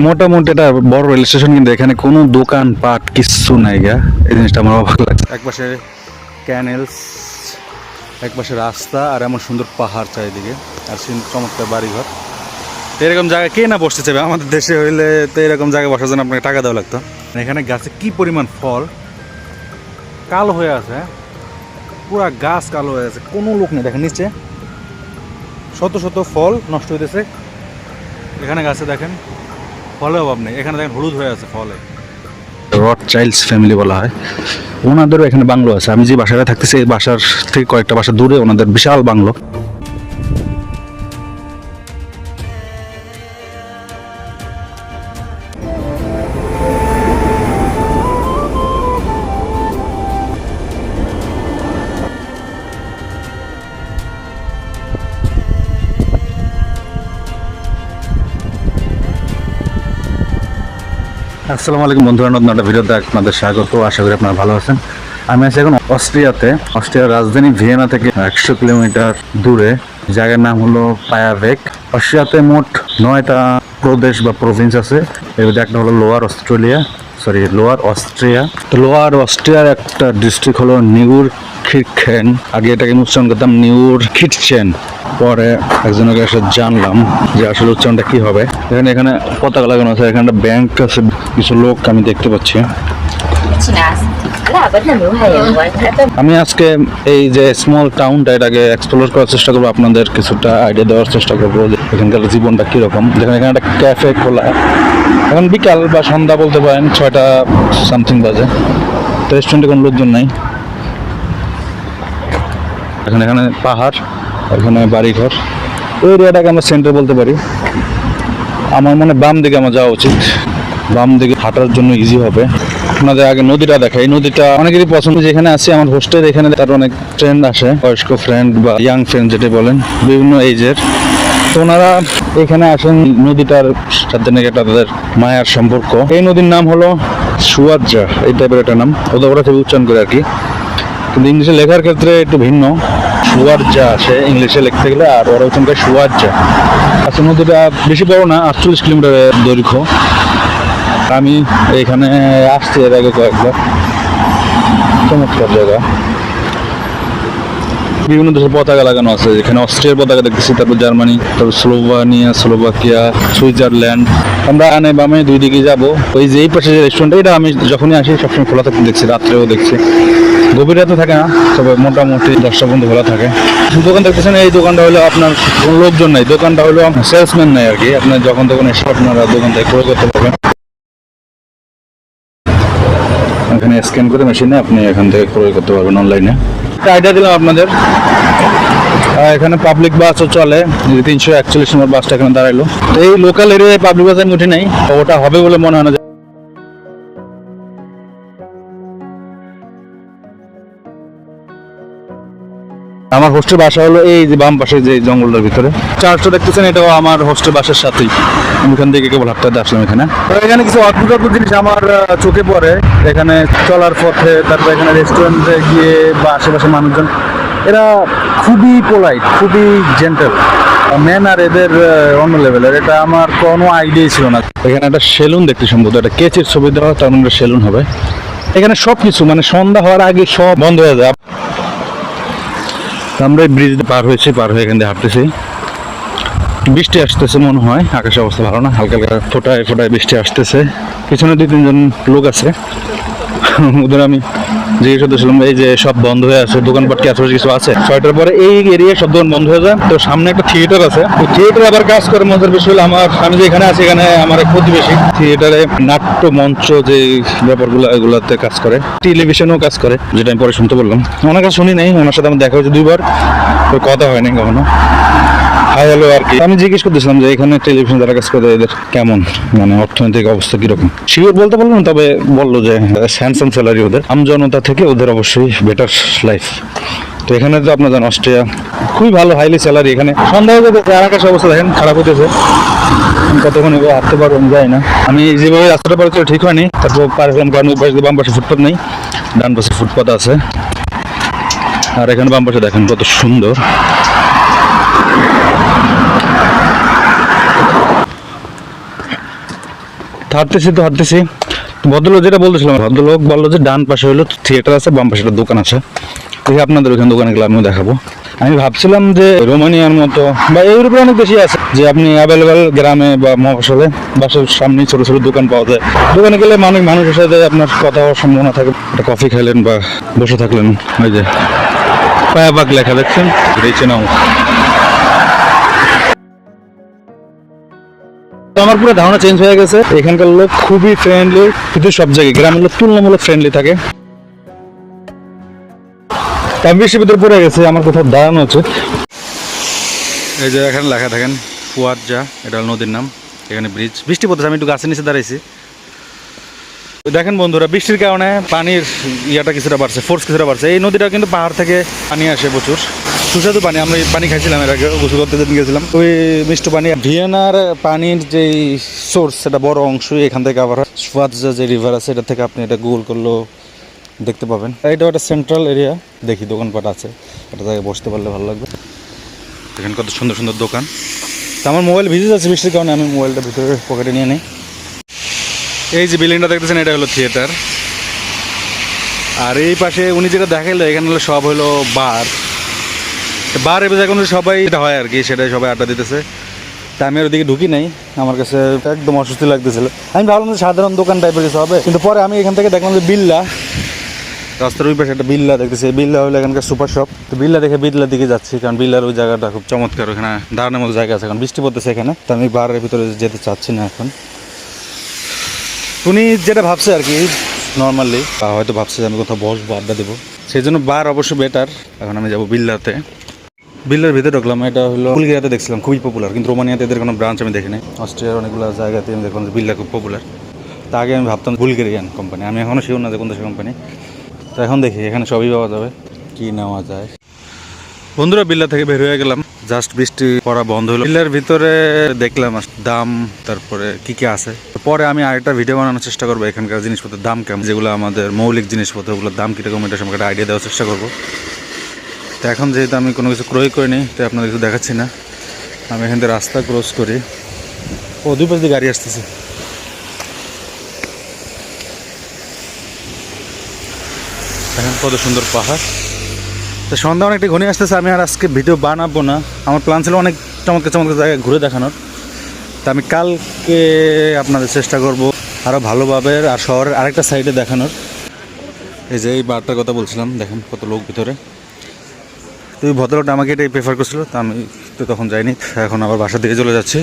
মোটামুটি এটা বড় রেল স্টেশন, কিন্তু এখানে কোনো দোকান পাট কিচ্ছু নাই গা। এই জিনিসটা আমার অবাক লাগছে একপাশে ক্যানেলস একপাশে রাস্তা আর এমন সুন্দর পাহাড় চারিদিকে। আর চমৎকার বাড়িঘর। এরকম জায়গায় কে না বসতে চাইবে? আমাদের দেশে হইলে তো এরকম জায়গায় বসার জন্য আপনাকে টাকা দেওয়া লাগতো। এখানে গাছে কি পরিমাণ ফল? কালো হয়ে আছে? পুরা গাছ কালো হয়ে আছে। কোনো লোক নেই। দেখেন নিচে। শত শত ফল নষ্ট হইতেছে। এখানে গাছে দেখেন। ফলে অভাব নেই। এখানে দেখেন হলুদ হয়ে আছে ফলে। রড চাইল্ডস ফ্যামিলি বলা হয়। ওনাদেরও এখানে বাংলো আছে। আমি যে বাসাটা থাকতেছি, এই বাসার থেকে কয়েকটা বাসা দূরে ওনাদের বিশাল বাংলো। আসসালামু আলাইকুম বন্ধুরা, নতুন একটা ভিডিওতে আপনাদের স্বাগত। আশা করি আপনারা ভালো আছেন। আমি আছি এখন অস্ট্রিয়াতে। অস্ট্রিয়ার রাজধানী ভিয়েনা থেকে একশো কিলোমিটার দূরে। জায়গার নাম হলো পায়াভেক। অস্ট্রিয়াতে মোট নয়টা প্রদেশ বা প্রভিন্স আছে। এর মধ্যে একটা হলো lower Australia sorry lower Austria. তো লোয়ার অস্ট্রিয়ার একটা ডিস্ট্রিক্ট হলো নিউর খিটখেন আগে এটাকে উচ্চারণ করতাম নিউর খিটচেন পরে একজনের কাছে জানলাম যে আসলে উচ্চারণটা কি হবে। এখানে এখানে পতাকা লাগানো আছে, এখানে ব্যাংক আছে, কিছু লোক আমি দেখতে পাচ্ছি। আমি আজকে এই যে স্মল টাউনটা এটাকে এক্সপ্লোর করার চেষ্টা করব, আপনাদের কিছুটা আইডিয়া দেওয়ার চেষ্টা করব এখানকার জীবনটা কীরকম। যেখানে এখানে একটা ক্যাফে খোলা। এখন বিকাল বা সন্ধ্যা বলতে পারেন, ছয়টা সামথিং বাজে। রেস্টুরেন্টে কোনো লোকজন নাই। এখন এখানে পাহাড়। এখানে বাড়িঘর। এরিয়াটাকে আমরা সেন্টার বলতে পারি। আমার মনে বাম দিকে আমার যাওয়া উচিত। বাম দিকে হাঁটার জন্য ইজি হবে। আপনাদের আগে নদীটা দেখা এই নদীটা অনেকেরই পছন্দ যেখানে আছি আমার হোস্টেল এখানে তার অনেক ফ্রেন্ড আসে। বয়স্ক ফ্রেন্ড বা ইয়াং ফ্রেন্ড যেটা বলেন, বিভিন্ন এইজের তো ওনারা এখানে আসেন। নদীটার সাথে নাকি একটা তাদের মায়ার সম্পর্ক। এই নদীর নাম হলো সুয়াজ্জা এই টাইপের একটা নাম। ওদের ওরা থেকে উচ্চারণ করে আর কি। কিন্তু ইংলিশে লেখার ক্ষেত্রে একটু ভিন্ন। সুয়ারজা আসে ইংলিশে লিখতে গেলে, আর ওরা ওখানকার করে সুয়ারজা। আচ্ছা নদীটা বেশি বড় না, আটচল্লিশ কিলোমিটার দৈর্ঘ্য। আমি এখানে আসছি এর আগে কয়েকবার। চমৎকার জায়গা। বিভিন্ন দেশের পতাকা লাগানো আছে। এখানে অস্ট্রিয়ার পতাকা দেখতেছি, তারপর জার্মানি, তারপর স্লোভানিয়া, স্লোভাকিয়া, সুইজারল্যান্ড। আমরা আনে বামে দুই দিকে যাব। ওই যে এই পাশে যে রেস্টুরেন্ট এটা আমি যখনই আসি, সবসময় খোলা থাকতে দেখছি, রাত্রেও দেখছি। গভীর রাতে থাকে না, তবে মোটামুটি দশটা পর্যন্ত খোলা থাকে। দোকান দেখতেছেন, এই দোকানটা হলো আপনার কোনো লোকজন নাই। দোকানটা হলো সেলসম্যান নাই আর কি। আপনার যখন তখন এসে আপনারা দোকান থেকে ক্রয় করতে পারবেন। এখানে স্ক্যান করে মেশিনে আপনি এখান থেকে ক্রয় করতে পারবেন অনলাইনে আইডিয়া দিলাম আপনাদের। এখানে পাবলিক বাসও চলে। তিনশো একচল্লিশ নম্বর বাসটা এখানে দাঁড়াইলো। তো এই লোকাল এরিয়ায় পাবলিক বাস আমি উঠি নাই। ওটা হবে বলে মনে হয় না আমার হোস্টেল বাসা হলো এই যে বাম পাশে যে জঙ্গলটার ভিতরে। চার্চটা দেখতেছেন, এটাও আমার হোস্টেল বাসার সাথেই। আমি এখান থেকে কেবল হাঁটতে আসলাম এখানে। এখানে কিছু অদ্ভুত অদ্ভুত জিনিস আমার চোখে পড়ে। এখানে চলার পথে, তারপর এখানে রেস্টুরেন্টে গিয়ে বা আশেপাশে মানুষজন, এরা খুবই পোলাইট খুবই জেন্টেল ম্যান আর এদের অন্য লেভেলের এটা আমার কোনো আইডিয়াই ছিল না। এখানে একটা সেলুন দেখতে সম্ভবত। একটা কেচের ছবি দেওয়া, তার মানে সেলুন হবে। এখানে সব কিছু মানে সন্ধ্যা হওয়ার আগে সব বন্ধ হয়ে যায়। আমরা ব্রিজ পার হয়েছি, পার হয়ে এখান দিয়ে হাঁটতেছি। বৃষ্টি আসতেছে মনে হয় আকাশের অবস্থা ভালো না, হালকা হালকা ফোটায় ফোটায় বৃষ্টি আসতেছে। পিছনে দুই তিনজন লোক আছে, ওদের আমি যে সব বন্ধ হয়ে আছে, দোকানপাট কি কিছু আছে? ছয়টার পরে এই এরিয়ায় সব দোকান বন্ধ হয়ে যায়। তো সামনে একটা থিয়েটার আছে। থিয়েটার আবার কাজ করে আমার, আমি যে এখানে আছি এখানে আমার প্রতিবেশী। থিয়েটারে নাট্য, মঞ্চ যে ব্যাপারগুলো, এগুলোতে কাজ করে। টেলিভিশনেও কাজ করে, যেটা আমি পরে শুনতে বললাম। ওনার কাছে শুনি নাই, ওনার সাথে আমার দেখা হয়েছে দুইবার। কথা হয়নি কখনো। হ্যালো আর কি। আমি জিজ্ঞেস করতেছিলাম যে এখানে টেলিভিশন যারা কাজ করে, এদের কেমন? মানে অর্থনৈতিক অবস্থা কীরকম? শিওর বলতে পারলাম তবে বলল যে হ্যান্ডসাম স্যালারি ওদের। আমজনতা থেকে ওদের অবশ্যই বেটার লাইফ তো এখানে তো আপনার জানেন অস্ট্রিয়া খুবই ভালো হাইলি স্যালারি এখানে। সন্দেহ করতেছে আর আকাশ অবস্থা দেখেন? খারাপ হতেছে কতক্ষণ এবার হাঁটতে পারব যাই না। আমি যেভাবে রাস্তাটা পার ঠিক হয়নি। তারপর পারলাম কারণ ওই পাশে বাম পাশে ফুটপাথ নেই। ডান পাশে ফুটপাথ আছে। আর এখানে বাম পাশে দেখেন কত সুন্দর। হাঁটতেছি তো হাঁটতেছি। ভদ্রলোক যেটা বলতেছিলাম, ভদ্রলোক বলল যে ডান পাশে হলো থিয়েটার আছে, বাম পাশে একটা দোকান আছে। দেখি আপনাদের ওখানে দোকানে গেলে আমিও দেখাবো। আমি ভাবছিলাম যে রোমানিয়ার মতো বা ইউরোপে অনেক বেশি আছে, যে আপনি অ্যাভেলেবেল গ্রামে বা মফসলে বাসার সামনে ছোট ছোট দোকান পাওয়া যায়। দোকানে গেলে অনেক মানুষের সাথে আপনার কথা হওয়ার সম্ভাবনা থাকে। একটা কফি খাইলেন বা বসে থাকলেন, ওই যে পায়াবাগ লেখা দেখছেন? রেচে নাও। আমার পুরো ধারণা চেঞ্জ হয়ে গেছে। এখানকার লোক খুবই ফ্রেন্ডলি কিন্তু সব জায়গায়, গ্রামের লোক তুলনামূলক ফ্রেন্ডলি থাকে। আমি বৃষ্টির ভিতরে পড়ে গেছে, আমার কোথাও দাঁড়ানো হচ্ছে এই যে এখানে লেখা থাকেন ফুয়ার যা এটা নদীর নাম, এখানে ব্রিজ বৃষ্টি পড়তেছে, আমি একটু গাছের নিচে দাঁড়াইছি। দেখেন বন্ধুরা, বৃষ্টির কারণে পানির ইয়াটা কিছুটা বাড়ছে ফোর্স কিছুটা বাড়ছে। এই নদীটা কিন্তু পাহাড় থেকে পানি আসে প্রচুর। সুস্বাদু পানি, আমরা পানি খাইছিলাম, এর আগে গোসল করতে যেদিন গেছিলাম। ওই মিষ্ট পানি, ভিয়েনার পানির যে সোর্স সেটা বড় অংশই এখান থেকে আবার সুয়াদজা যে রিভার আছে, এটা থেকে আপনি এটা গুগল করলেও দেখতে পাবেন। এটা একটা সেন্ট্রাল এরিয়া দেখি দোকানপাট আছে, একটা জায়গায় বসতে পারলে ভালো লাগবে। এখানে কত সুন্দর সুন্দর দোকান। তো আমার মোবাইল ভিজে যাচ্ছে বৃষ্টির কারণে, আমি মোবাইলটা ভিতরে পকেটে নিয়ে নিই। এই যে বিল্ডিংটা দেখতেছেন, এটা হলো থিয়েটার আর এই পাশে উনি যেটা দেখাইলো, এখানে হলো সব হলো বার বার এবার এখন সবাই এটা হয় আর কি, সেটাই সবাই আড্ডা দিতেছে। তা আমি ওদিকে ঢুকি নাই, আমার কাছে একদম অস্বস্তি লাগতেছিল। আমি ভাবলাম যে সাধারণ দোকান টাইপের কিছু হবে, কিন্তু পরে আমি এখান থেকে দেখলাম যে বিল্লা, রাস্তার ওই পাশে একটা বিল্লা দেখতেছি। বিল্লা হলো এখানকার সুপার শপ। তো বিল্লা দেখে বিল্লার দিকে যাচ্ছি, কারণ বিল্লার ওই জায়গাটা খুব চমৎকার, ওখানে দাঁড়ানোর মতো জায়গা আছে, কারণ বৃষ্টি পড়তেছে এখানে। তো আমি বারের ভিতরে যেতে চাচ্ছি না এখন। উনি যেটা ভাবছে আর কি নর্মালি হয়তো ভাবছে যে আমি কোথাও বসবো, আড্ডা দেবো। সেই জন্য বার অবশ্য বেটার এখন আমি যাব বিল্লাতে। বিল্লার ভিতরে ঢুকলাম, এটা হলো বুলগেরিয়াতে দেখছিলাম, খুবই পপুলার কিন্তু রোমানিয়াতে এদের কোনো ব্রাঞ্চ আমি দেখিনি। অস্ট্রিয়ার অনেকগুলো জায়গাতে আমি দেখলাম বিল্লা খুব পপুলার তা আগে আমি ভাবতাম বুলগেরিয়ান কোম্পানি আমি এখনও শিওর না যে কোন দেশের কোম্পানি তো এখন দেখি, এখানে সবই পাওয়া যাবে। কি নেওয়া যায়? বন্ধুরা, বিল্লা থেকে বের হয়ে গেলাম। জাস্ট বৃষ্টি পড়া বন্ধ হলো। বিল্লার ভিতরে দেখলাম দাম, তারপরে কি কি আছে। পরে আমি আরেকটা ভিডিও বানানোর চেষ্টা করব, এখানকার জিনিসপত্রের দাম কেমন, যেগুলো আমাদের মৌলিক জিনিসপত্র, ওগুলোর দাম কীরকম এটা সম্পর্কে আইডিয়া দেওয়ার চেষ্টা করব। তো এখন যেহেতু আমি কোনো কিছু ক্রয় করিনি, তাই আপনাদের কিছু দেখাচ্ছি না। আমি এখান থেকে রাস্তা ক্রস করি। ও, দুই পাশ গাড়ি আসতেছে। এখন কত সুন্দর পাহাড়। তো সন্ধ্যা অনেকটা ঘনিয়ে আসতেছে, আমি আর আজকে ভিডিও বানাবো না। আমার প্ল্যান ছিল অনেক চমৎকার চমৎকার জায়গায় ঘুরে দেখানোর। তা আমি কালকে আপনাদের চেষ্টা করব আরও ভালোভাবে আর শহরের আরেকটা সাইডে দেখানোর। এই যে এই বারটার কথা বলছিলাম, দেখেন কত লোক ভিতরে। তো এই ভদ্রলোকটা আমাকে এটাই প্রেফার করছিল, তা আমি তো তখন যাইনি এখন আবার বাসার দিকে চলে যাচ্ছি।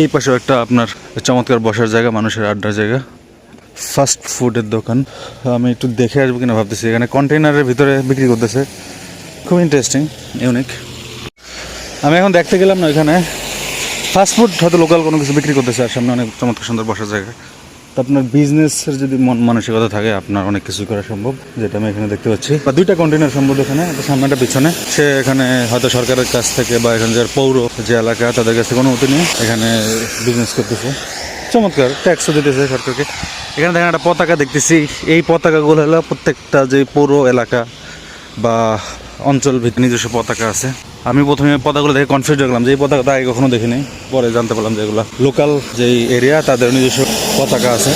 এই পাশেও একটা আপনার চমৎকার বসার জায়গা, মানুষের আড্ডার জায়গা। ফাস্ট ফুডের দোকান। আমি একটু দেখে আসব কিনা ভাবতেছি, এখানে কন্টেইনারের ভিতরে বিক্রি করতেছে। খুব ইন্টারেস্টিং ইউনিক আমি এখন দেখতে গেলাম না এখানে। ফাস্টফুড হয়তো লোকাল কোনো কিছু বিক্রি করতেছে, আর সামনে অনেক চমৎকার সুন্দর বসার জায়গা। তো আপনার বিজনেসের যদি মন মানসিকতা থাকে, আপনার অনেক কিছু করা সম্ভব, যেটা আমি এখানে দেখতে পাচ্ছি। বা দুইটা কন্টেনার সম্ভব এখানে, একটা সামনে একটা পিছনে। সে এখানে হয়তো সরকারের কাছ থেকে বা এখানে যার পৌর যে এলাকা, তাদের কাছ থেকে অনুমতি নিয়ে এখানে বিজনেস করতেছে। চমৎকার ট্যাক্সও দিতেছে সরকারকে। এখানে দেখেন একটা পতাকা দেখতেছি। এই পতাকাগুলো হলো প্রত্যেকটা যে পৌর এলাকা বা অঞ্চল ভিত্তিক নিজস্ব পতাকা আছে। আমি প্রথমে পতাকাগুলো দেখে কনফিউজ গেলাম যে এই পতাকাটা আগে কখনো দেখিনি। পরে জানতে পারলাম যে এগুলো লোকাল যেই এরিয়া তাদের নিজস্ব পতাকা আছে।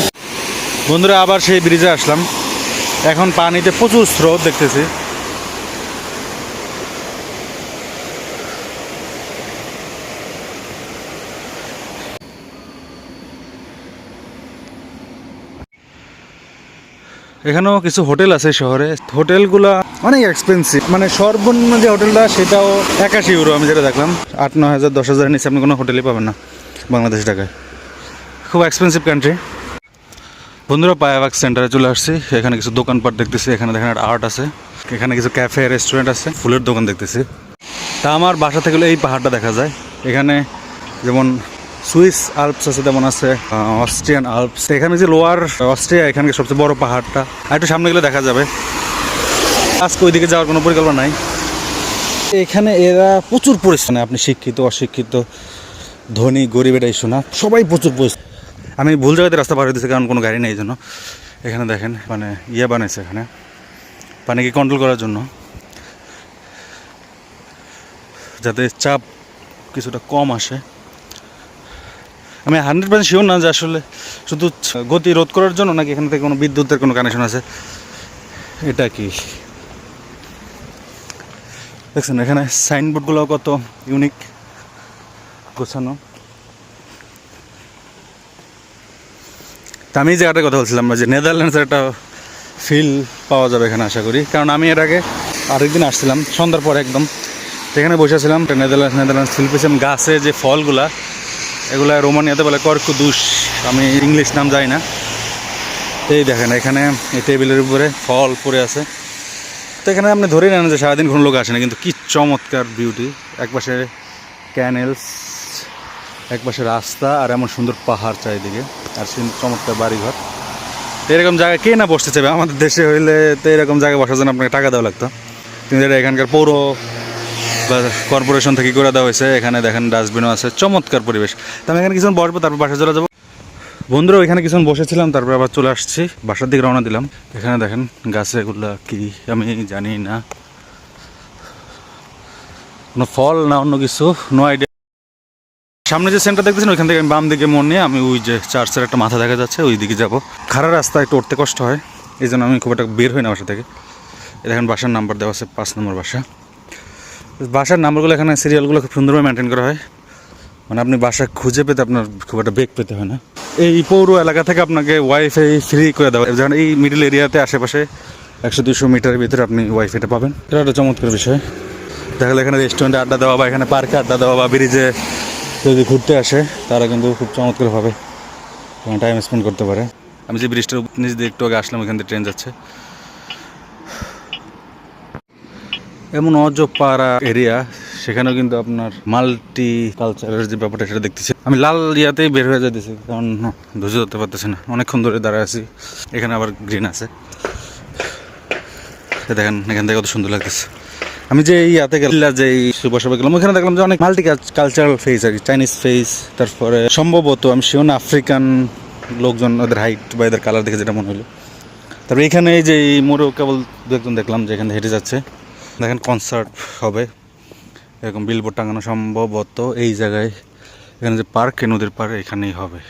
বন্ধুরা, আবার সেই ব্রিজে আসলাম। এখন পানিতে প্রচুর স্রোত দেখতেছি। এখানেও কিছু হোটেল আছে শহরে। হোটেলগুলো অনেক এক্সপেন্সিভ মানে সর্বনিম্ন যে হোটেলটা, সেটাও একাশি ইউরো আমি যেটা দেখলাম। আট, নয় হাজার, দশ হাজারের নিচে আপনি কোনো হোটেলই পাবেন না বাংলাদেশ টাকায় খুব এক্সপেন্সিভ কান্ট্রি বন্ধুরা পায়াবাগ সেন্টারে চলে আসছি। এখানে কিছু দোকানপাট দেখতেছি। এখানে দেখেন একটা আর্ট আছে। এখানে কিছু ক্যাফে রেস্টুরেন্ট আছে। ফুলের দোকান দেখতেছি। তা আমার বাসা থেকে এই পাহাড়টা দেখা যায়। এখানে যেমন সুইস আলপস আছে, তেমন আছে অস্ট্রিয়ান আলপস। এখানে যে লোয়ার অস্ট্রিয়া এখানে সবচেয়ে বড় পাহাড়টা। আর একটু সামনে গেলে দেখা যাবে। আজকে ওইদিকে যাওয়ার কোনো পরিকল্পনা নাই। এখানে এরা প্রচুর পরিশ্রম। আপনি শিক্ষিত, অশিক্ষিত, ধনী, গরিব এটা ইস্যু না সবাই প্রচুর পরিশ্রম। আমি ভুল জায়গাতে রাস্তা পার হইতেছি, কারণ কোনো গাড়ি নেই জন্য। এখানে দেখেন মানে ইয়ে বানাইছে এখানে। পানিকে কন্ট্রোল করার জন্য। যাতে চাপ কিছুটা কম আসে। আমি হান্ড্রেড পার্সেন্ট শিওর না যে আসলে শুধু গতি রোধ করার জন্য নাকি এখান থেকে কোনো বিদ্যুতের কোনো কানেকশন আছে। এটা কি? দেখছেন, এখানে সাইনবোর্ডগুলো কত ইউনিক গোছানো। তা আমি এই জায়গাটার কথা বলছিলাম যে নেদারল্যান্ডসের একটা ফিল পাওয়া যাবে এখানে আশা করি। কারণ আমি এর আগে আরেকদিন আসছিলাম, সন্ধ্যার পরে একদম। সেখানে বসেছিলাম নেদারল্যান্ডস নেদারল্যান্ডস ফিল পেয়েছিলাম। গাছে যে ফলগুলা, এগুলা রোমানিয়াতে বলে কর্কুদুস আমি ইংলিশ নাম জানি না। এই দেখেন, এখানে এই টেবিলের উপরে ফল পড়ে আছে। তো এখানে আপনি ধরে নেন যে সারাদিন কোনো লোক আসে না, কিন্তু কি চমৎকার বিউটি একপাশে ক্যানেলস একপাশে রাস্তা আর এমন সুন্দর পাহাড় চারিদিকে। আর চমৎকার বাড়িঘর। তো এরকম জায়গায় কে না বসতে চাইবে? আমাদের দেশে হইলে তো এরকম জায়গায় বসার জন্য আপনাকে টাকা দেওয়া লাগতো। কিন্তু এটা এখানকার পৌর বা কর্পোরেশন থেকে করে দেওয়া হয়েছে। এখানে দেখেন ডাস্টবিনও আছে। চমৎকার পরিবেশ। তো আমি এখানে কিছুক্ষণ বসবো, তারপর বাসা চলে যাব। বন্ধুরা, ওইখানে কিছুক্ষণ বসেছিলাম, তারপর আবার চলে আসছি। বাসার দিকে রওনা দিলাম। এখানে দেখেন গাছে এগুলা কি, আমি জানি না। কোনো ফল না অন্য কিছু? নো আইডিয়া সামনে যে সেন্টার দেখতেছেন, ওইখান থেকে আমি বাম দিকে মন নিয়ে আমি ওই যে চার্চের একটা মাথা দেখা যাচ্ছে ওই দিকে যাব। খারা রাস্তা, একটু উঠতে কষ্ট হয় এই জন্য আমি খুব একটা বের হই না বাসা থেকে। এই দেখেন, বাসার নাম্বার দেওয়া আছে, পাঁচ নম্বর বাসা। বাসার নাম্বারগুলো এখানে সিরিয়ালগুলো খুব সুন্দরভাবে মেনটেন করা হয়। মানে আপনি বাসা খুঁজে পেতে আপনার খুব একটা বেগ পেতে হয় না। এই পৌর এলাকা থেকে আপনাকে ওয়াইফাই ফ্রি করে দেওয়া। যেমন এই মিডল এরিয়াতে আশেপাশে একশো দুশো মিটারের ভিতরে আপনি ওয়াইফাইটা পাবেন। এটা একটা চমৎকার বিষয়। দেখা এখানে রেস্টুরেন্টে আড্ডা দেওয়া বা এখানে পার্কে আড্ডা দেওয়া বা ব্রিজে যদি ঘুরতে আসে, তারা কিন্তু খুব চমৎকারভাবে টাইম স্পেন্ড করতে পারে। আমি যে ব্রিজটার নিচ দিয়ে একটু আগে আসলাম ওখান থেকে ট্রেন যাচ্ছে। এমন অজপাড়া এরিয়া সেখানেও কিন্তু আপনার মাল্টি কালচারের যে ব্যাপারটা, সেটা দেখতেছি। আমি লাল ইয়াতেই বের হয়ে যেতেছি কারণ ধৈর্য ধরতে পারতেছি না। অনেকক্ষণ ধরে দাঁড়ায় আছি। এখানে আবার গ্রিন আছে। দেখেন, এখান থেকে কত সুন্দর লাগতেছে। আমি যে ইয়াতে গেলাম, যে এই বসে গেলাম, ওখানে দেখলাম যে অনেক মাল্টি কালচারাল ফেস আর কি চাইনিজ ফেস তারপরে সম্ভবত, আমি শিওর না আফ্রিকান লোকজন, ওদের হাইট বা এদের কালার দেখে যেটা মনে হলো। তারপরে এখানে এই যে মোড়েও কেবল দু একজন দেখলাম যে এখানে হেঁটে যাচ্ছে। দেখেন কনসার্ট হবে। এরকম বিলবোর্ড টাঙানো সম্ভবত এই জায়গায়। এখানে যে পার্ক নদীর পাড়ে এখানেই হবে।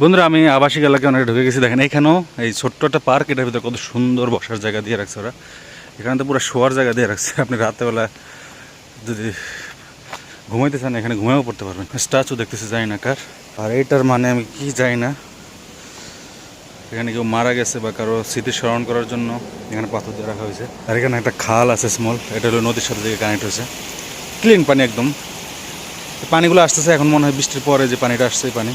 বন্ধুরা, আমি আবাসিক এলাকায় অনেক ঢুকে গেছি। দেখেন এখানেও এই ছোট্ট একটা পার্ক এটার ভিতরে কত সুন্দর বসার জায়গা দিয়ে রাখছে ওরা। এখানে তো পুরো শোয়ার জায়গা দিয়ে রাখছে। আপনি রাতেবেলা যদি ঘুমাইতে চান, এখানে ঘুমেও পড়তে পারবেন। স্ট্যাচু দেখতেছি যাই না কার। আর এইটার মানে আমি কি জানি না। এখানে কেউ মারা গেছে বা কারও স্মৃতি স্মরণ করার জন্য এখানে পাথর দিয়ে রাখা হয়েছে। আর এখানে একটা খাল আছে স্মল এটা হলো নদীর সাথে দিকে কানেক্ট হয়েছে। ক্লিন পানি একদম। পানিগুলো আসতেছে, এখন মনে হয় বৃষ্টির পরে যে পানিটা আসছে পানি।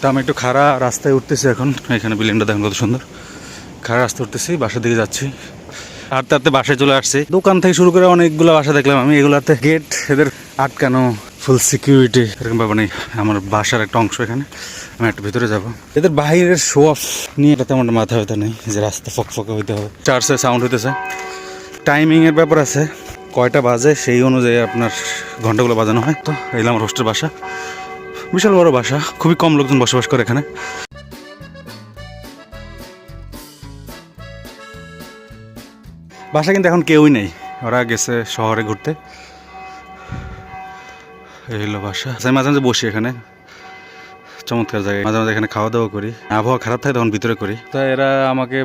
তা আমি একটু খাড়া রাস্তায় উঠতেছি এখন। এখানে বিল্ডিংটা দেখেন কত সুন্দর। খাড়া রাস্তায় উঠতেছি বাসার দিকে যাচ্ছি। আর তাতে বাসায় চলে আসছি। দোকান থেকে শুরু করে অনেকগুলো বাসা দেখলাম আমি, এগুলাতে গেট এদের আটকানো ফুল সিকিউরিটি এরকম ব্যাপার নেই। আমার বাসার একটা অংশ এখানে, আমি একটু ভিতরে যাব। এদের বাইরের শো অফ নিয়ে এটা তেমন মাথা হইতে নেই, যে রাস্তা ফকফকে হইতে হবে। চার্চে সাউন্ড হইতেছে। টাইমিং এর ব্যাপার আছে, কয়টা বাজে সেই অনুযায়ী আপনার ঘন্টাগুলো বাজানো হয়। তো এলাম হোস্টেল বাসা। বিশাল বড় বাসা, খুবই কম লোকজন বসবাস করে এখানে। বাসা কিন্তু এখন কেউই নেই। ওরা গেছে শহরে ঘুরতে। এই হলো বাসা। আমি মাঝে মাঝে বসি এখানে। চমৎকার জায়গায় মাঝে মাঝে এখানে খাওয়া দাওয়া করি। আবহাওয়া খারাপ থাকে তখন ভিতরে করি। তো এরা আমাকে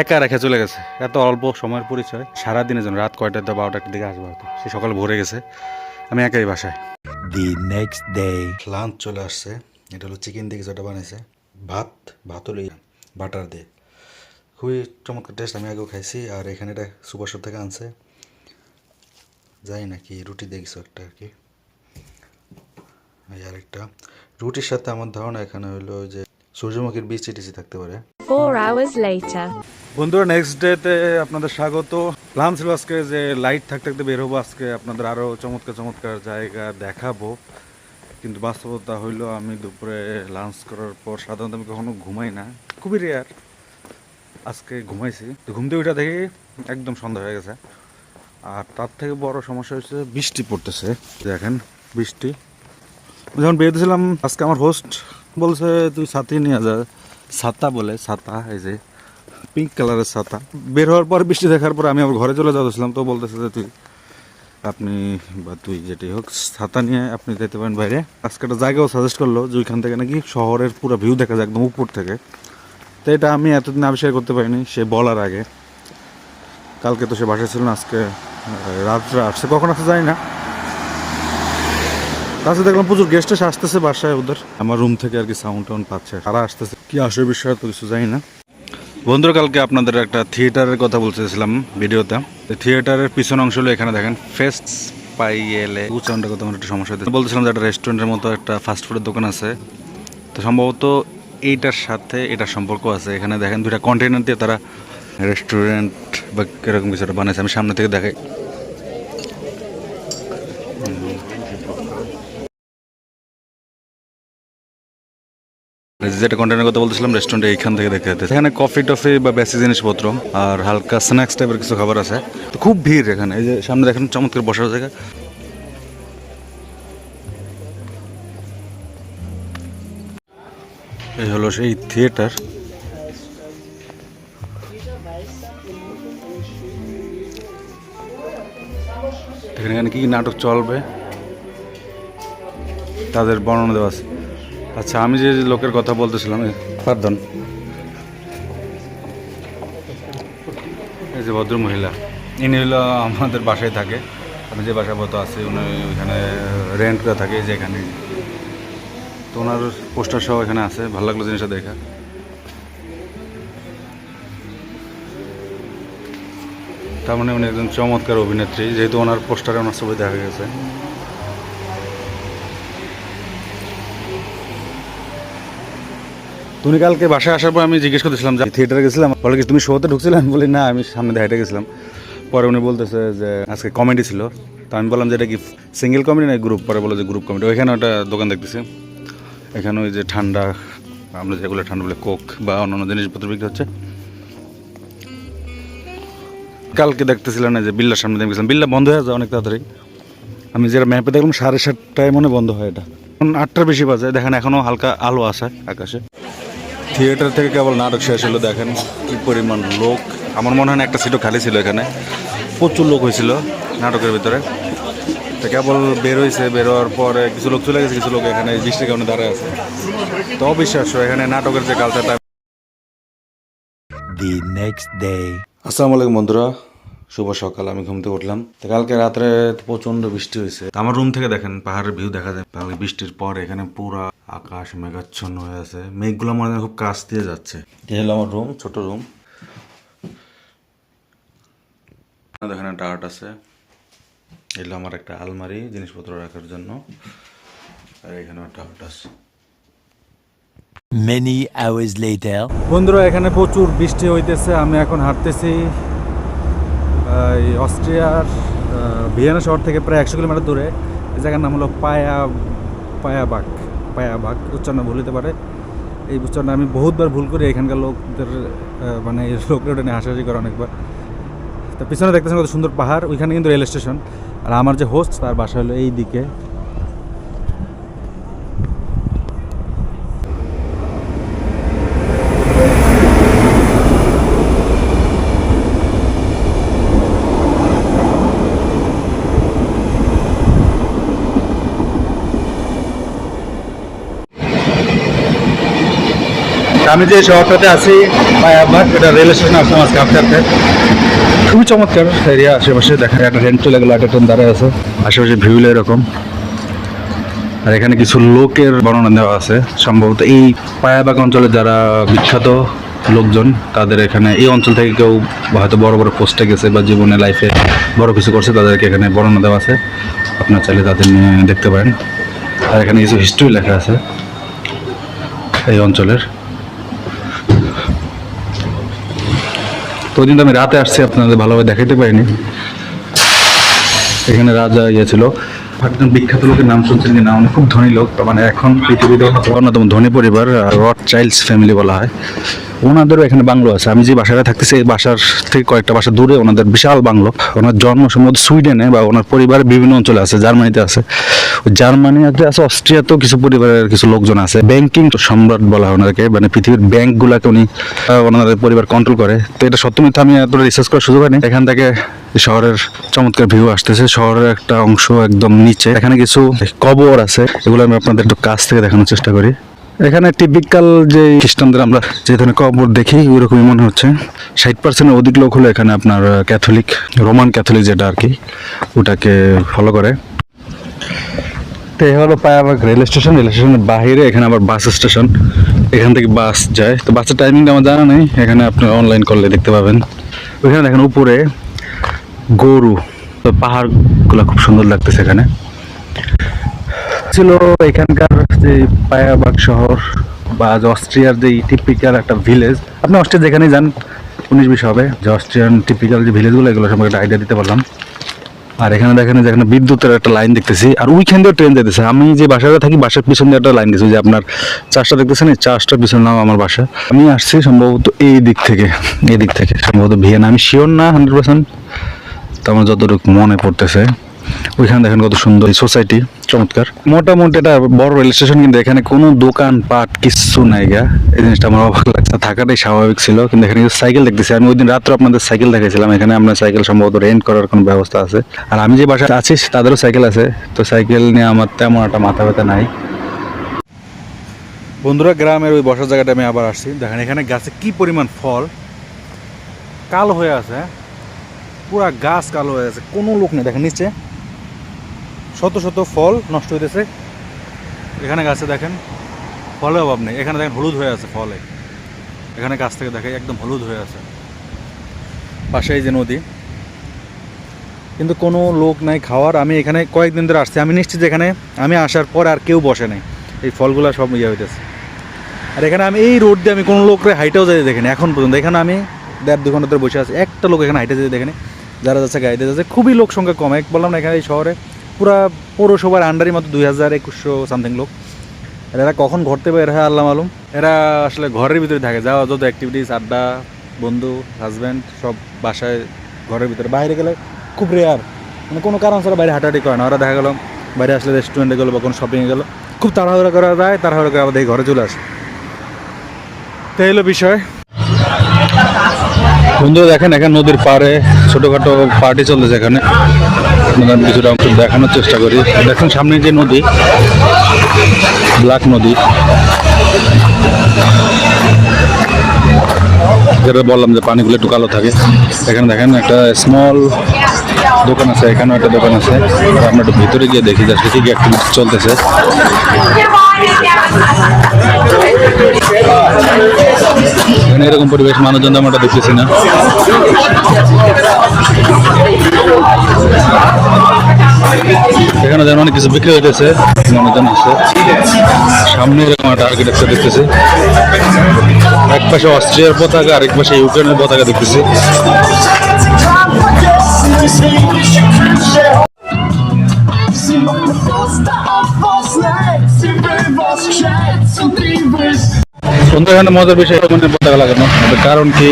একা রেখে চলে গেছে। এত অল্প সময়ের পরিচয়। সারাদিনের জন্য রাত কয়টায় তো বারোটার দিকে আসব হয়তো। সে সকাল ভরে গেছে। আমি একাই বাসায়। The নেক্সট ডে লাঞ্চ চলে আসছে। এটা হলো চিকেন দিয়ে কিছুটা বানাইছে। ভাত ভাত হলো বাটার দিয়ে। খুবই চমৎকার টেস্ট আমি আগেও খাইছি আর এখানে এটা সুপার শপ থেকে আনছে। জানি না কি রুটি দিয়ে কিছু একটা আর কি। এই আরেকটা। রুটির সাথে আমার ধারণা এখানে হলো যে সূর্যমুখীর বীজ টিচি থাকতে পারে। Four hours later. বন্ধুরা নেক্সট ডেতে আপনাদের স্বাগত। প্ল্যান ছিল আজকে যে লাইট থাকতে থাকতে বের হব আজকে। আপনাদের আরও চমৎকার চমৎকার জায়গা দেখাবো। কিন্তু বাস্তবতা হইল আমি দুপুরে লাঞ্চ করার পর সাধারণত আমি কখনো ঘুমাই না। খুবই রেয়ার আজকে ঘুমাইছি। ঘুম থেকে উঠে দেখি একদম সন্ধ্যা হয়ে গেছে। আর তার থেকে বড় সমস্যা হচ্ছে বৃষ্টি পড়তেছে। দেখেন, বৃষ্টি। যখন বেরিয়েছিলাম আজকে আমার হোস্ট বলছে, তুই ছাতি নিয়ে যা। ছাতা বলে, ছাতা, এই যে পিঙ্ক কালারের ছাতা। বের হওয়ার পর, বৃষ্টি দেখার পর আমি আবার ঘরে চলে যাচ্ছিলাম তো বলতেছে যে, তুই, আপনি বা তুই যেটি হোক, ছাতা নিয়ে আপনি যেতে পারেন বাইরে। আজকে একটা জায়গাও সাজেস্ট করল, যে ওইখান থেকে নাকি শহরের পুরো ভিউ দেখা যায়, একদম উপর থেকে। তো এটা আমি এতদিন আবিষ্কার করতে পারিনি, সে বলার আগে। কালকে তো সে বাসায় ছিল না, আজকে রাত্রে আসছে। কখন আসতে জানি না। তাছাড়া দেখলাম প্রচুর গেস্ট এসে আসতেছে বাসায় ওদের। আমার রুম থেকে আর কি সাউন্ড টাউন্ড পাচ্ছে, তারা আসতেছে। কি আসবে বিষয় তো কিছু জানি না। বন্ধুরা, কালকে আপনাদের একটা থিয়েটারের কথা বলতেছিলাম ভিডিওতে। থিয়েটারের পিছন অংশ হলো এখানে দেখেন ফেস্ট পাই এলে উচ্চারণটা কথা আমার একটা সমস্যা বলতেছিলাম যে একটা রেস্টুরেন্টের মতো একটা ফাস্টফুডের দোকান আছে। তো সম্ভবত এইটার সাথে এটার সম্পর্ক আছে। এখানে দেখেন দুইটা কন্টেনার দিয়ে তারা রেস্টুরেন্ট বা এরকম কিছু বানাইছে। আমি সামনে থেকে দেখাই। যেটা কন্টেনার কথা বলতেছিলাম রেস্টুরেন্টে এইখান থেকে দেখতে যেতে এখানে কফি টফি বা বেশি জিনিসপত্র আর হালকা স্ন্যাক্স টাইপের কিছু খাবার আছে। তো খুব ভিড় এখানে। এই যে সামনে দেখেন চমৎকার বসার জায়গা। এই হলো সেই থিয়েটার। এখানে কি নাটক চলবে? তাদের বর্ণনা দেওয়া আছে। আচ্ছা আমি যে লোকের কথা বলতেছিলাম পার্দন। এই যে ভদ্র মহিলা, ইনি হলো আমাদের বাসায় থাকে। আমি যে বাসায় মতো আছি, উনি ওইখানে রেন্ট করে থাকে, এই যে এখানে। তো ওনার পোস্টার সহ এখানে আছে। ভালো লাগল জিনিসটা দেখা। তার মানে উনি একজন চমৎকার অভিনেত্রী, যেহেতু ওনার পোস্টারে ওনার ছবি দেখা গেছে। তুমি কালকে বাসায় আসার পর আমি জিজ্ঞেস করতেছিলাম যে থিয়েটারে গেছিলাম? বলে কি, তুমি শোতে ঢুকছিলে? আমি বলি, না, আমি সামনে হেঁটে গেছিলাম। পরে উনি বলতেছে যে, আজকে কমেডি ছিল। তো আমি বললাম যে, এটা কি সিঙ্গেল কমেডি না গ্রুপ পরে বলে যে গ্রুপ কমেডি ওইখানে একটা দোকান দেখতেছি। এখানে ওই যে ঠান্ডা, আমরা যেগুলো ঠান্ডা বলে কোক বা অন্যান্য জিনিসপত্র বিক্রি হচ্ছে। কালকে দেখতেছিলাম না যে বিল্লার সামনে দিয়ে গেছিলাম। বিল্লা বন্ধ হয়ে যায় অনেক তাড়াতাড়ি। আমি যেটা ম্যাপে দেখলাম, সাড়ে সাতটায় মনে বন্ধ হয় এটা। এখন আটটার বেশি বাজে, দেখেন এখনও হালকা আলো আসে আকাশে। থিয়েটার থেকে কেবল নাটক শেষ হলো, দেখেন কি পরিমাণ লোক। আমার মনে হয় না একটা সিটও খালি ছিল এখানে। প্রচুর লোক হয়েছিল নাটকের ভিতরে। তো কেবল বের হয়েছে বের হওয়ার পরে কিছু লোক চলে গেছে কিছু লোক এখানে বৃষ্টির কারণে দাঁড়ায় আছে। তো অবিশ্বাস্য এখানে নাটকের যে কালচারটা The next day. আসসালামু আলাইকুম বন্ধুরা শুভ সকাল আমি ঘুম থেকে উঠলাম। তো কালকে রাত্রে প্রচণ্ড বৃষ্টি হয়েছে আমার রুম থেকে দেখেন পাহাড়ের ভিউ দেখা যায়। কালকে বৃষ্টির পর এখানে পুরো আকাশ মেঘাচ্ছন্ন হয়ে আছে। মেঘগুলো মনে হয় খুব কাছ দিয়ে যাচ্ছে। এই হলো আমার রুম ছোট রুম দেখেন একটা আর্ট আছে। এগুলো আমার একটা আলমারি জিনিসপত্র রাখার জন্য। আর এখানে একটা আছে। Many hours later. বন্ধুরা এখানে প্রচুর বৃষ্টি হইতেছে আমি এখন হাঁটতেছি এই অস্ট্রিয়ার ভিয়েনা শহর থেকে প্রায় একশো কিলোমিটার দূরে। এই জায়গার নাম হলো পায়া পায়াবাগ পায়াবাগ উচ্চারণ ভুল হতে পারে। এই উচ্চারণ আমি বহুতবার ভুল করি এখানকার লোকদের মানে লোকরা ওটা নিয়ে হাসাহাসি করে অনেকবার। তো পিছনে দেখতেছেন কত সুন্দর পাহাড়, ওইখানে কিন্তু রেল স্টেশন। আর আমার যে হোস্ট তার বাসা হলো এই দিকে আমি যে শহরটাতে আছি এটা রেল স্টেশন আসলাম আজকে হাঁটতে খুবই চমৎকার এরিয়া আশেপাশে দেখা একটা ট্রেন চলে গেলো, একটা ট্রেন দাঁড়ায় আছে। আশেপাশে ভিউগুলো এরকম। আর এখানে কিছু লোকের বর্ণনা দেওয়া আছে। সম্ভবত এই পায়াবাগ অঞ্চলে যারা বিখ্যাত লোকজন, তাদের এখানে এই অঞ্চল থেকে কেউ হয়তো বড় বড় পোস্টে গেছে বা জীবনে লাইফে বড় কিছু করছে, তাদেরকে এখানে বর্ণনা দেওয়া আছে। আপনার চাইলে তাদের নিয়ে দেখতে পারেন। আর এখানে কিছু হিস্ট্রি লেখা আছে এই অঞ্চলের। তো ওই আমি রাতে আসছি, আপনাদের ভালোভাবে দেখাইতে পারিনি। এখানে রাজা ইয়ে ছিল। একজন বিখ্যাত লোকের নাম শুনছেন যে না খুব ধনী লোক মানে এখন পৃথিবীতে অন্যতম ধনী পরিবার রড চাইল্ডস ফ্যামিলি বলা হয়। ওনাদেরও এখানে বাংলো আছে। আমি যে বাসাটা থাকতেছি, এই বাসার থেকে কয়েকটা বাসা দূরে ওনাদের বিশাল বাংলো। ওনার জন্ম সম্ভবত সুইডেনে বা ওনার পরিবারের বিভিন্ন অঞ্চলে আছে, জার্মানিতে আছে। ওই জার্মানিতে আছে অস্ট্রিয়াতেও কিছু পরিবারের কিছু লোকজন আছে। ব্যাংকিং সম্রাট বলা হয় ওনাকে মানে পৃথিবীর ব্যাংকগুলোকে উনি ওনাদের পরিবার কন্ট্রোল করে। তো এটা সত্য মিথ্যা আমি এতটা রিসার্চ করার সুযোগ হয়নি। এখান থেকে শহরের চমৎকার ভিউ আসতেছে। শহরের একটা অংশ একদম নিচে। এখানে কিছু কবর আছে। এগুলো আমি আপনাদের একটু কাছ থেকে দেখানোর চেষ্টা করি। এখানে টিপিক্যাল যে খ্রিস্টানদের আমরা যে ধরনের কবর দেখি ওই রকমই মনে হচ্ছে। ষাট পার্সেন্টের অধিক লোক হলো এখানে আপনার ক্যাথলিক, রোমান ক্যাথলিক যেটা আর কি, ওটাকে ফলো করে। তো এই হলো পায়াবাগ রেল স্টেশন রেল স্টেশনের বাইরে এখানে আবার বাস স্টেশন এখান থেকে বাস যায়। তো বাসের টাইমিংটা আমার জানা নেই। এখানে আপনি অনলাইন করলে দেখতে পাবেন। ওইখানে দেখেন উপরে গরু। তো পাহাড়গুলো খুব সুন্দর লাগতেছে এখানে। ছিল এখানকার যে পায়াবাগ শহর বা অস্ট্রিয়ার যে টিপিক্যাল একটা ভিলেজ আপনি অস্ট্রিয়া যেখানে যান, উনিশ বিশ হবে। যে অস্ট্রিয়ান টিপিক্যাল যে ভিলেজগুলো এগুলো সম্পর্কে একটা আইডিয়া দিতে পারলাম। আর এখানে দেখেন যে এখানে বিদ্যুতের একটা লাইন দেখতেছি, আর ওইখান দিয়ে ট্রেন যেতেছে আমি যে বাসাটা থাকি, বাসার পিছন দিয়ে একটা লাইন দিচ্ছি যে আপনার চাষটা দেখতেছেন, এই চার্জটার পিছনে নাম আমার বাসা। আমি আসছি সম্ভবত এই দিক থেকে, এই দিক থেকে, সম্ভবত ভিয়েনা। আমি শিওর না হান্ড্রেড পার্সেন্ট তো আমার যতটুকু মনে পড়তেছে। ওইখানে দেখেন কত সুন্দর সোসাইটি চমৎকার। মোটামুটি এটা বড় রেল স্টেশন কিন্তু এখানে কোনো দোকান পাট কিচ্ছু নাই গা। এই জিনিসটা আমার অবাক লাগছে। থাকাটাই স্বাভাবিক ছিল, কিন্তু এখানে সাইকেল দেখতেছি, আমি ওই দিন রাত্রে আপনাদের সাইকেল দেখাইছিলাম। এখানে আপনার সাইকেল সম্ভবত রেন্ট করার কোনো ব্যবস্থা আছে। আর আমি যে বাসায় আছি, তাদেরও সাইকেল আছে। তো সাইকেল নিয়ে আমার তেমন একটা মাথা ব্যথা নাই। বন্ধুরা, গ্রামের ওই বসার জায়গাটা আমি আবার আসছি। দেখেন এখানে গাছে কি পরিমাণ ফল। কালো হয়ে আছে পুরা গাছ কালো হয়ে আছে, কোনো লোক নেই। দেখেন নিচে শত শত ফল নষ্ট হইতেছে। এখানে গাছে দেখেন ফলে অভাব নেই। এখানে দেখেন হলুদ হয়ে আছে ফলে। এখানে গাছ থেকে দেখে একদম হলুদ হয়ে আছে। পাশে এই যে নদী। কিন্তু কোনো লোক নাই খাওয়ার। আমি এখানে কয়েকদিন ধরে আসছি। আমি নিশ্চিত এখানে আমি আসার পর আর কেউ বসে নাই। এই ফলগুলো সব ইয়ে হইতেছে। আর এখানে আমি এই রোড দিয়ে আমি কোনো লোকরে হাইটেও যাই দেখিনি, এখন পর্যন্ত। এখানে আমি দেড় দু ঘণ্টা ধরে বসে আছি। একটা লোক এখানে হাইটে যেতে দেখিনি। যারা যাচ্ছে গাড়িতে যাচ্ছে, খুবই লোক সংখ্যা কম। এক বললাম না, এখানে এই শহরে পুরা পৌরসভার আন্ডারই মতো দুই হাজার একুশশো সামথিং লোক। এরা কখন ঘরতে বের এরা আল্লাহ আলম এরা আসলে ঘরের ভিতরে থাকে, যাওয়া, যত অ্যাক্টিভিটিস আড্ডা, বন্ধু হাজব্যান্ড সব বাসায় ঘরের ভিতরে। বাইরে গেলে খুব রেয়ার মানে কোনো কারণ ছাড়া বাইরে হাঁটাহাঁটি করে না। ওরা দেখা গেলো, বাইরে আসলে রেস্টুরেন্টে গেলো বা কোনো শপিংয়ে গেলো। খুব তাড়াহুড়া করা যায়, তাড়াহুড়া করে আমাদের ঘরে চলে আসে। তো হলো বিষয়। বন্ধুরা দেখেন, এখানে নদীর পাড়ে ছোটোখাটো পার্টি চলতেছে এখানে। আপনাদের কিছুটা অংশ দেখানোর চেষ্টা করি। দেখেন, সামনে যে নদী, ব্ল্যাক নদী। যেটা বললাম যে পানিগুলো একটু কালো থাকে। এখানে দেখেন, একটা স্মল দোকান আছে, এখানেও একটা দোকান আছে। আমরা একটু ভিতরে গিয়ে দেখি যে কি চলতেছে। এখানে এরকম পরিবেশ মানুষজন আমরা দেখতেছি না। এখানে যেন অনেক কিছু বিক্রি হইতেছে, মানুষজন আছে সামনে এরকম একটা আর্কিটেকচার দেখতেছি। এক পাশে অস্ট্রিয়ার পতাকা, আরেক পাশে ইউক্রেনের পতাকা দেখতেছি। সুন্দর এখানে মজার বিষয় মানে পতাকা লাগানো কারণ কি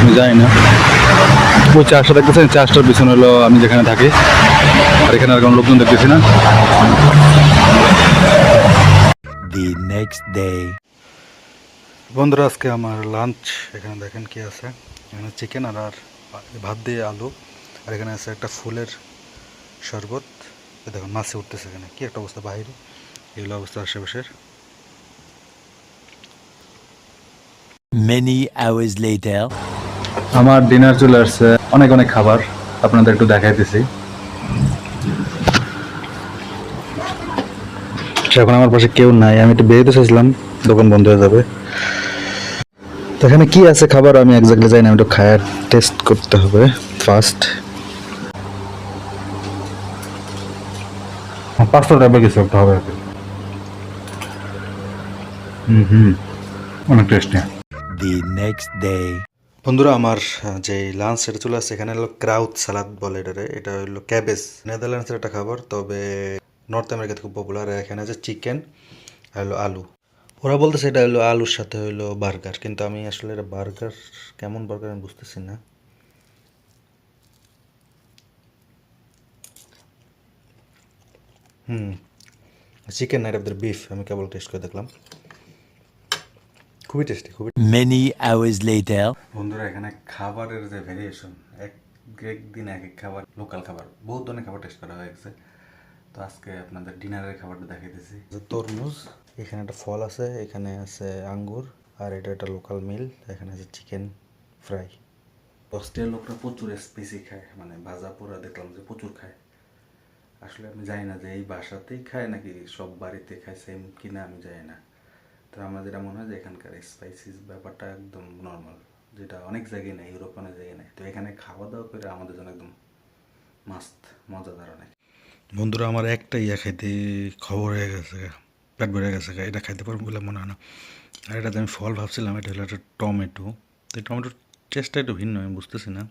আমি জানি না। ওই চাষটা দেখতেছেন চাষটার পিছনে হলো আমি যেখানে থাকি। আর এখানে আর কোনো লোকজন দেখতেছি না। The next day. বন্ধুরা আজকে আমার লাঞ্চ এখানে দেখেন কি আছে। এখানে চিকেন আর আর ভাত দিয়ে আলু। আর এখানে আছে একটা ফুলের শরবত। দেখুন মাছে উঠতেছে এখানে। কি একটা অবস্থা বাইরে এগুলো অবস্থা আশেপাশের। Many hours later. আমার ডিনার চলে আসছে। অনেক অনেক খাবার আপনাদের একটু দেখাইতেছি। এখন আমার পাশে কেউ নাই। আমি একটু বেরোতে চাইছিলাম দোকান বন্ধ হয়ে যাবে। তো এখানে কি আছে খাবার আমি একজাক্টলি জানি না। আমি একটু খায়ার টেস্ট করতে হবে ফার্স্ট পাঁচশো টাইপের কিছু একটা হবে হুম হুম The next day. বন্ধুরা, আমার যে লাঞ্চ সেটা চলে আসছে, এখানে হলো ক্রাউথ সালাদ বলে এটারে। এটা হলো ক্যাবেজ নেদারল্যান্ডসের একটা খাবার, তবে নর্থ আমেরিকাতে খুব পপুলার এখানে আছে চিকেন আর হলো আলু। ওরা বলতেছে এটা হলো আলুর সাথে হলো বার্গার কিন্তু আমি আসলে এটা বার্গার কেমন বার্গার আমি বুঝতেছি না। হুম চিকেন না এটা বিফ আমি কেবল টেস্ট করে দেখলাম। খুবই টেস্টি খুবই Many hours later. বন্ধুরা এখানে খাবারের যে ভেরিয়েশন এক এক দিন এক এক খাবার লোকাল খাবার বহুত ধরনের খাবার টেস্ট করা হয়ে গেছে তো আজকে আপনাদের ডিনারের খাবারটা দেখাইতেছি তরমুজ এখানে একটা ফল আছে এখানে আছে আঙ্গুর আর এটা একটা লোকাল মিল এখানে আছে চিকেন ফ্রাই অস্ট্রেলিয়ার লোকরা প্রচুর স্পেসি খায় মানে ভাজা পোড়া দেখলাম যে প্রচুর খায়। আসলে আমি জানি না যে এই বাসাতেই খায় নাকি সব বাড়িতে খায় সেম কিনা আমি জানি না। তো আমার যেটা মনে হয় যে এখানকার স্পাইসিস ব্যাপারটা একদম নর্মাল যেটা অনেক জায়গায় নেই ইউরোপ অনেক জায়গায় নেই। তো এখানে খাওয়া দাওয়া করে আমাদের জন্য একদম মাস্ত মজাদার অনেক। বন্ধুরা আমার একটা ইয়া খাইতে খবর হয়ে গেছে পেট ভরে গেছে এটা খাইতে পারব বলে মনে হয় না। আর এটাতে আমি ফল ভাবছিলাম এটা হলো একটা টমেটো। তো এই টমেটোর টেস্টটা একটু ভিন্ন আমি বুঝতেছি না।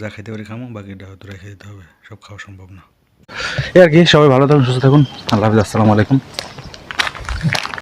যা খাইতে পারি খামো বাকিটা হয়তো রেখে দিতে হবে সব খাওয়া সম্ভব না। এই আর কি সবাই ভালো থাকুন সুস্থ থাকুন। আল্লাহ হাফিজ আসসালামু আলাইকুম।